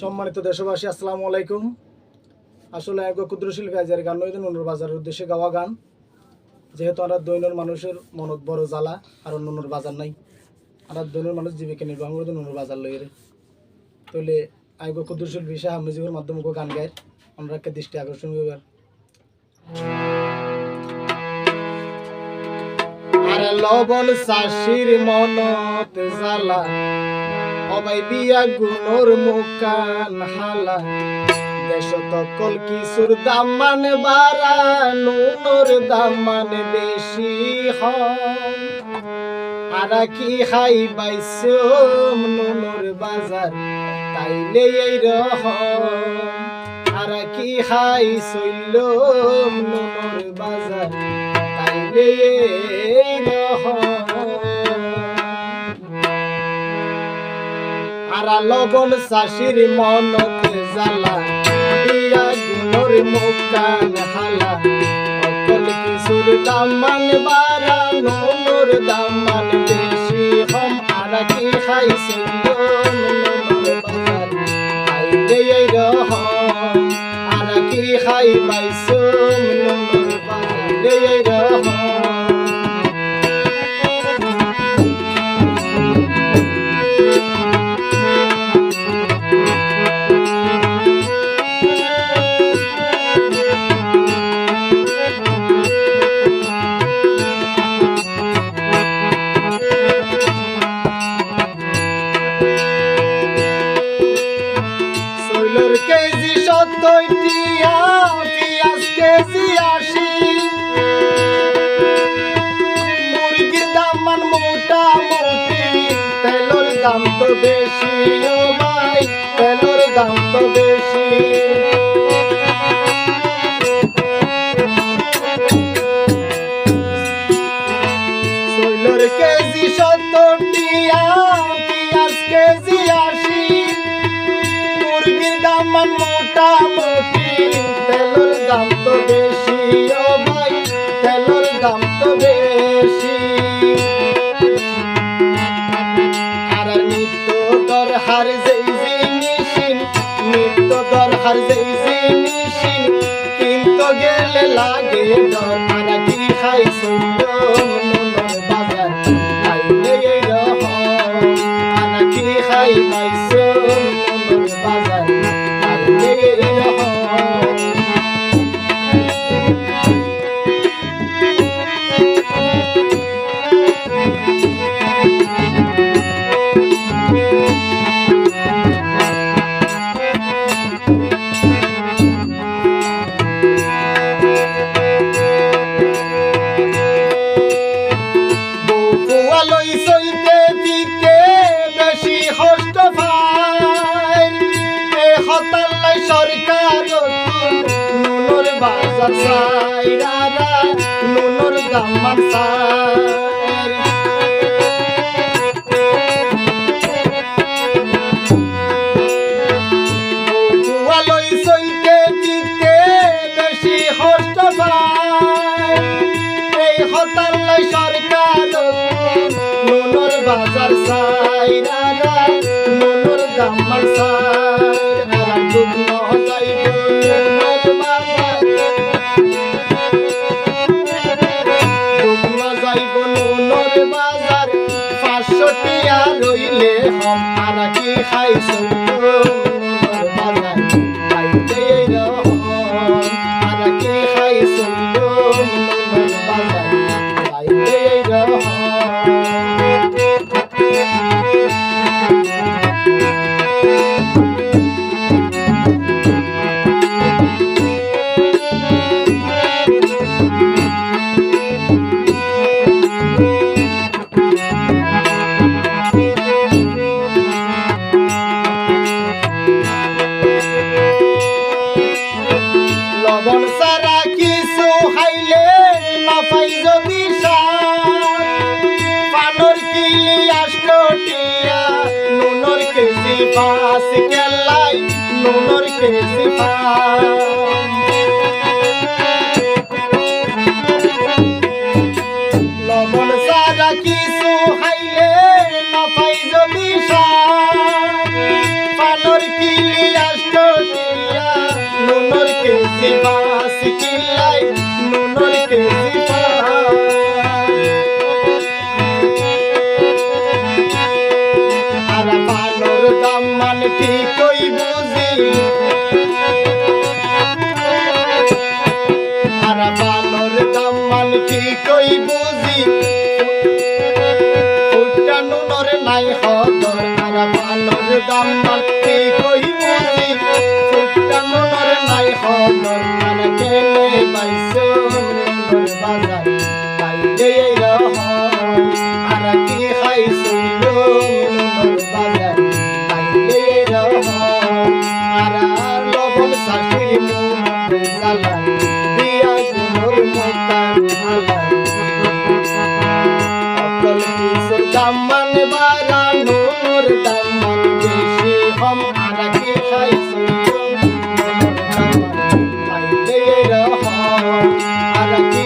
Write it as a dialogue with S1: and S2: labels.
S1: সম্মানিত দেশবাসী, আসসালামু আলাইকুম। আসলে এক ক্ষুদ্র শিল্পী আজের গান নয় নুনুর বাজারের উদ্দেশ্যে গাওয়া গান। যেহেতু আমরা দৈনন্দিন মানুষের মনত বড় জ্বালা, আর নুনুর বাজার নাই। আমরা দৈনন্দিন মানুষ জীবিকা নির্বাহ করে নুনুর বাজার লই রে। তাহলে আয়োগ ক্ষুদ্র শিল্পী শাহ মিউজিকের মাধ্যমে গান গায়। একটা দৃষ্টি আকর্ষণ করবার আরে। লবণ শাশির মনত জ্বালা। অবাই বিয়া গুণর মুকান হালা। দেশ তকল কিছুর দাম মানে বাড়া নুনোর দাম মানে বেশি হন আরা কি খাই বাইসম নুনোর বাজার তাইলে এই রহম আরা কি খাই সইলম নুনোর বাজার তাইলে আরা লগন শাশির মনতে জ্বালা, দিয়া গুণর মুখান হালা। অকল কিশোর দামান বারা নোর দামান বেশি হম, আরা কি খাইছে সত্তর টিয়া পিঁয়াজ কেজি আশি মুরগির দাম মান মোটামুটি তেলর তো বেশি ও ভাই, তেলর দাম তো বেশি। লাগে ডর কষ্ট পায় এই হতাল্লাই সরকার নুনর বাজার সাই রারা নুনর গাম্মার সাই আর দুগ্ন যাইব কি খাইছ কেলাই নুনর কেজি বেশি হম আর কি